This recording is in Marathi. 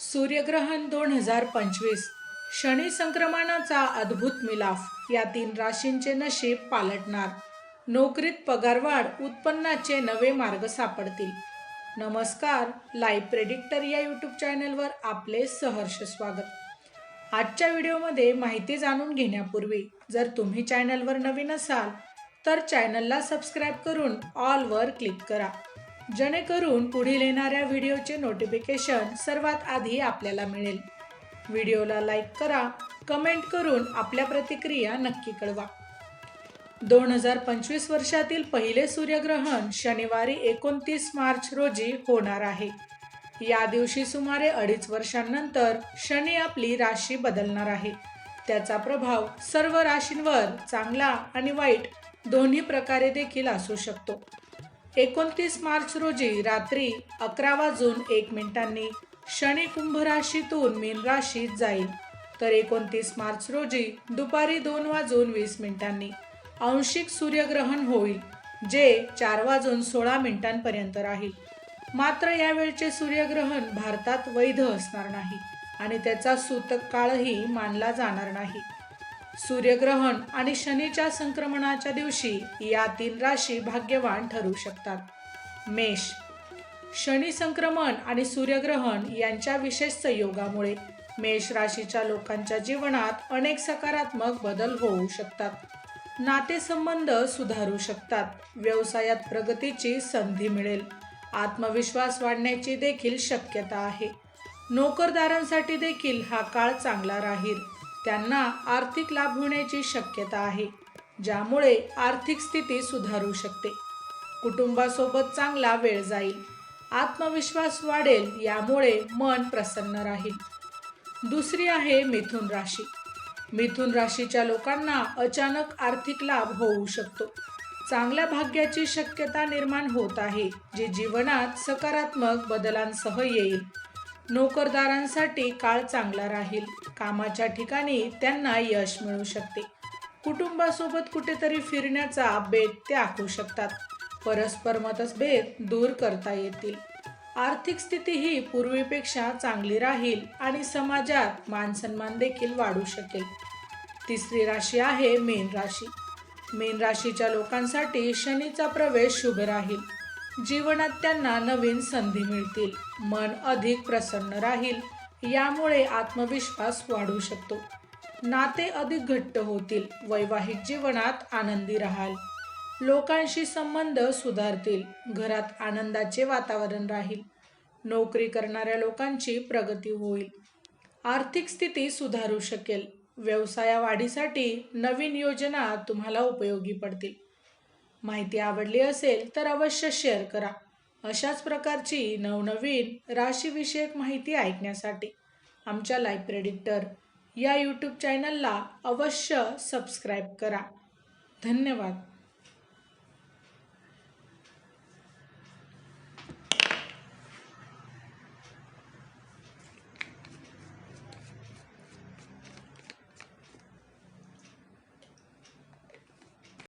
सूर्यग्रहण दोन हजार पंचवीस. शनी संक्रमणाचा अद्भुत मिलाफ या तीन राशींचे नशीब पालटणार. नोकरीत पगारवाढ उत्पन्नाचे नवे मार्ग सापडतील. नमस्कार लाईव्ह प्रेडिक्टर या यूट्यूब चॅनलवर आपले सहर्ष स्वागत. आजच्या व्हिडिओमध्ये माहिती जाणून घेण्यापूर्वी जर तुम्ही चॅनलवर नवीन असाल तर चॅनलला सबस्क्राईब करून ऑलवर क्लिक करा. जेणेकरून पुढील येणाऱ्या व्हिडिओचे नोटिफिकेशन सर्वात आधी आपल्याला मिळेल. व्हिडिओला लाईक करा कमेंट करून आपल्या प्रतिक्रिया नक्की कळवा. दोन हजार पंचवीस वर्षातील पहिले सूर्यग्रहण शनिवारी एकोणतीस मार्च रोजी होणार आहे. या दिवशी सुमारे अडीच वर्षांनंतर शनी आपली राशी बदलणार आहे. त्याचा प्रभाव सर्व राशींवर चांगला आणि वाईट दोन्ही प्रकारे देखील असू शकतो. एकोणतीस मार्च रोजी रात्री अकरा वाजून एक मिनिटांनी शनी कुंभ राशीतून मीन राशीत जाईल. तर एकोणतीस मार्च रोजी दुपारी दोन वाजून वीस मिनिटांनी आंशिक सूर्यग्रहण होईल जे चार वाजून सोळा मिनिटांपर्यंत राहील. मात्र यावेळचे सूर्यग्रहण भारतात वैध असणार नाही आणि त्याचा सूतक काळही मानला जाणार नाही. सूर्यग्रहण आणि शनीच्या संक्रमणाच्या दिवशी या तीन राशी भाग्यवान ठरू शकतात. मेष. शनी संक्रमण आणि सूर्यग्रहण यांच्या विशेष संयोगामुळे मेष राशीच्या लोकांच्या जीवनात अनेक सकारात्मक बदल होऊ शकतात. नातेसंबंध सुधारू शकतात. व्यवसायात प्रगतीची संधी मिळेल. आत्मविश्वास वाढण्याची देखील शक्यता आहे. नोकरदारांसाठी देखील हा काळ चांगला राहील. त्यांना आर्थिक लाभ होण्याची शक्यता आहे ज्यामुळे आर्थिक स्थिती सुधारू शकते. कुटुंबासोबत चांगला वेळ जाईल. आत्मविश्वास वाढेल यामुळे मन प्रसन्न राहील. दुसरी आहे मिथुन राशी. मिथुन राशीच्या लोकांना अचानक आर्थिक लाभ होऊ शकतो. चांगल्या भाग्याची शक्यता निर्माण होत आहे जी जीवनात सकारात्मक बदलांसह येईल. नोकरदारांसाठी काळ चांगला राहील. कामाच्या ठिकाणी त्यांना यश मिळू शकते. कुटुंबासोबत कुठेतरी फिरण्याचा बेत ते आखू शकतात. परस्पर मतभेद दूर करता येतील. आर्थिक स्थिती ही पूर्वीपेक्षा चांगली राहील आणि समाजात मानसन्मान देखील वाढू शकेल. तिसरी राशी आहे मेन राशी. मेन राशीच्या लोकांसाठी शनीचा प्रवेश शुभ राहील. जीवनात त्यांना नवीन संधी मिळतील. मन अधिक प्रसन्न राहील. यामुळे आत्मविश्वास वाढू शकतो. नाते अधिक घट्ट होतील. वैवाहिक जीवनात आनंदी राहाल. लोकांशी संबंध सुधारतील. घरात आनंदाचे वातावरण राहील. नोकरी करणाऱ्या लोकांची प्रगती होईल. आर्थिक स्थिती सुधारू शकेल. व्यवसाया वाढीसाठी नवीन योजना तुम्हाला उपयोगी पडतील. माहिती आवडली असेल तर अवश्य शेअर करा. अशाच प्रकारची नवनवीन राशीविषयक माहिती ऐकण्यासाठी आमच्या लाईफ प्रेडिक्टर या यूट्यूब चॅनलला अवश्य सबस्क्राईब करा. धन्यवाद.